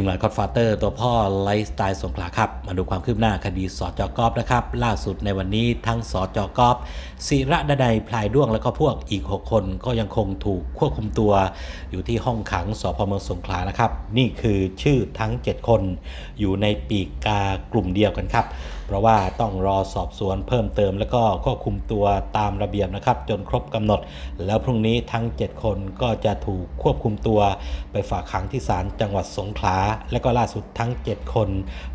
ทีมงานคอดฟาเตอร์ตัวพ่อไลฟ์สไตล์สงขลาครับ มาดูความคืบหน้าคดีสอจกอฟนะครับ ล่าสุดในวันนี้ทั้งสอจกอฟศิระดนัยพลายด้วงแล้วก็พวกอีก 6 คนก็ยังคงถูกควบคุมตัว อยู่ที่ห้องขังสพเมืองสงขลานะครับ นี่คือชื่อทั้ง 7 คนอยู่ในปีกกากลุ่มเดียวกันครับ เพราะว่าต้องรอสอบสวนเพิ่มเติม แล้วก็ควบคุมตัวตามระเบียบนะครับ จนครบกำหนด แล้วพรุ่งนี้ทั้ง 7 คนก็จะถูกควบคุมตัวไปฝากขังที่ศาลจังหวัดสงขลาและก็ล่าสุดทั้ง 7 คน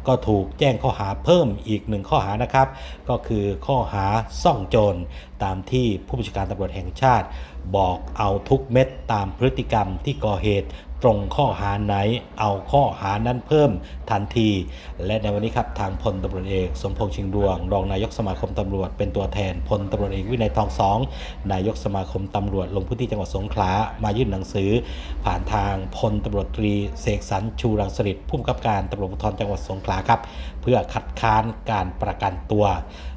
ก็ถูกแจ้งข้อหาเพิ่มอีกหนึ่งข้อหานะครับ ก็คือข้อหาซ่องโจรตามที่ผู้บัญชาการตำรวจแห่งชาติ บอกเอาทุกเม็ดตามพฤติกรรมที่ก่อเหตุ ตรงข้อหาไหนเอาข้อหานั้นเพิ่มทันที และในวันนี้ครับทางพลตำรวจเอกสมพงษ์ชิงดวง รองนายกสมาคมตำรวจ เป็นตัวแทนพลตำรวจเอกวินัยทองสองนายกสมาคมตำรวจ ลงพื้นที่จังหวัดสงขลามายื่นหนังสือ ผ่านทางพลตำรวจตรีเสกสรรชูรังสฤษผู้กำกับการตำรวจภูธรจังหวัดสงขลาครับ เพื่อคัดค้านการประกันตัว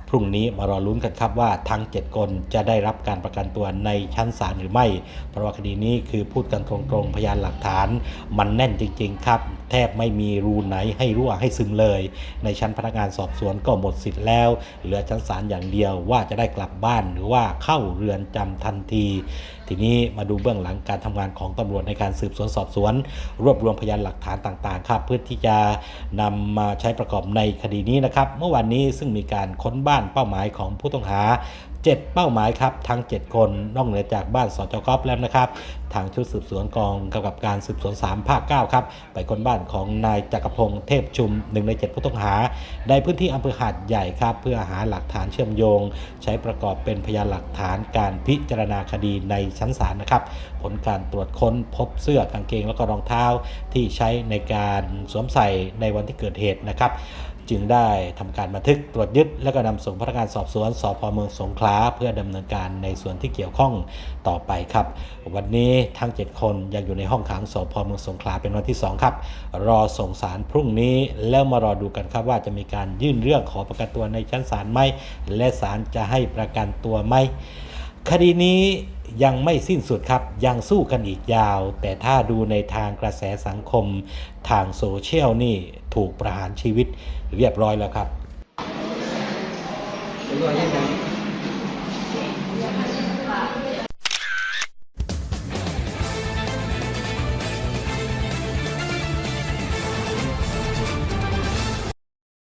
พรุ่งนี้มารอลุ้นกันครับว่าทั้ง 7 คนจะได้รับการประกันตัวในชั้นศาลหรือไม่ เพราะว่าคดีนี้คือพูดกันตรงๆ พยานหลักฐาน มันแน่นจริง ๆ ครับ แทบไม่มีรูไหนให้รั่วให้ซึมเลย ในชั้นพนักงานสอบสวนก็หมดสิทธิ์แล้ว เหลือชั้นศาลอย่างเดียวว่าจะได้กลับบ้านหรือว่าเข้าเรือนจำทันที ทีนี้มาดูเบื้องหลังการทำงานของตำรวจในการสืบสวนสอบสวน รวบรวมพยานหลักฐานต่างๆ ครับ เพื่อที่จะนำมาใช้ประกอบในคดีนี้นะครับ เมื่อวานนี้ซึ่งมีการค้นบ้านเป้าหมายของผู้ต้องหา 7 เป้าหมายครับทั้ง 7 คนนอกเหนือจากบ้านสจกอฟแล้วนะครับทางชุดสืบสวนกองกำกับการสืบสวน 3 ภาค 9 ครับ ไปค้นบ้านของนายจักรพงศ์เทพชุมหนึ่งใน 7 ผู้ต้องหา ในพื้นที่อำเภอหาดใหญ่ครับ เพื่อหาหลักฐานเชื่อมโยง ใช้ประกอบเป็นพยานหลักฐานการพิจารณาคดีในชั้นศาลนะครับ ผลการตรวจค้นพบเสื้อกางเกงแล้วก็รองเท้าที่ใช้ในการสวมใส่ในวันที่เกิดเหตุนะครับ จึงได้ทำการบันทึกตรวจยึด และก็นำส่งพนักงานสอบสวนสพเมืองสงขลาเพื่อดำเนินการในส่วนที่เกี่ยวข้องต่อไปครับ วันนี้ทั้ง 7 คนยังอยู่ในห้องขังสพเมืองสงขลาเป็นวันที่ 2 ครับ รอส่งสารพรุ่งนี้แล้วมารอดูกันครับว่าจะมีการยื่นเรื่องขอประกันตัวในชั้นศาลไหมและศาลจะให้ประกันตัวไหมคดีนี้ยังไม่สิ้นสุดครับ ยังสู้กันอีกยาว แต่ถ้าดูในทางกระแสสังคมทางโซเชียลนี่ ถูกประหารชีวิตเรียบร้อยแล้วครับ